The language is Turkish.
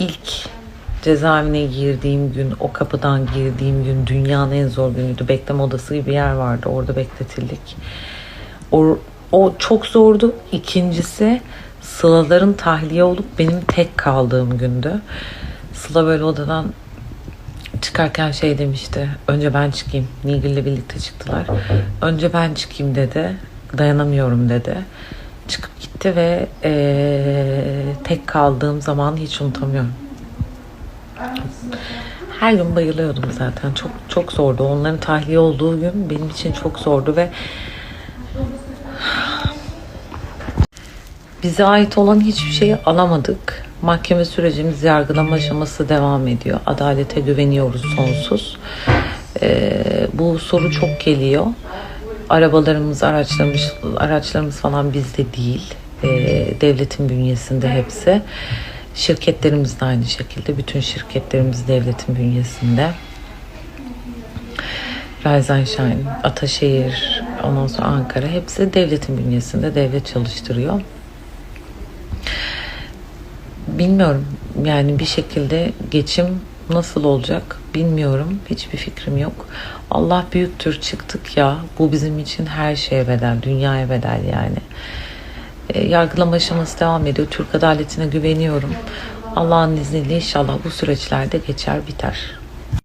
ilk cezaevine girdiğim gün, o kapıdan girdiğim gün dünyanın en zor günüydü. Bekleme odası gibi bir yer vardı. Orada bekletildik. O, o çok zordu. İkincisi Sıla'ların tahliye olup benim tek kaldığım gündü. Sıla böyle odadan çıkarken şey demişti. Önce ben çıkayım. Nilgül'le birlikte çıktılar. Önce ben çıkayım dedi. Dayanamıyorum dedi. Çıkıp gitti ve eee, tek kaldığım zamanı hiç unutamıyorum. Her gün bayılıyordum zaten. Çok çok zordu. Onların tahliye olduğu gün benim için çok zordu ve bize ait olan hiçbir şeyi alamadık. Mahkeme sürecimiz yargılama aşaması devam ediyor. Adalete güveniyoruz sonsuz. Ee, bu soru çok geliyor. Arabalarımız, araçlarımız, araçlarımız falan bizde değil. Ee, devletin bünyesinde hepsi. Şirketlerimiz de aynı şekilde. Bütün şirketlerimiz devletin bünyesinde. Reisenstein, Ataşehir, ondan sonra Ankara hepsi devletin bünyesinde. Devlet çalıştırıyor. Bilmiyorum yani bir şekilde geçim nasıl olacak bilmiyorum. Hiçbir fikrim yok. Allah büyüktür çıktık ya. Bu bizim için her şeye bedel, dünyaya bedel yani. E, yargılama aşaması devam ediyor. Türk adaletine güveniyorum. Allah'ın izniyle inşallah bu süreçlerde geçer biter.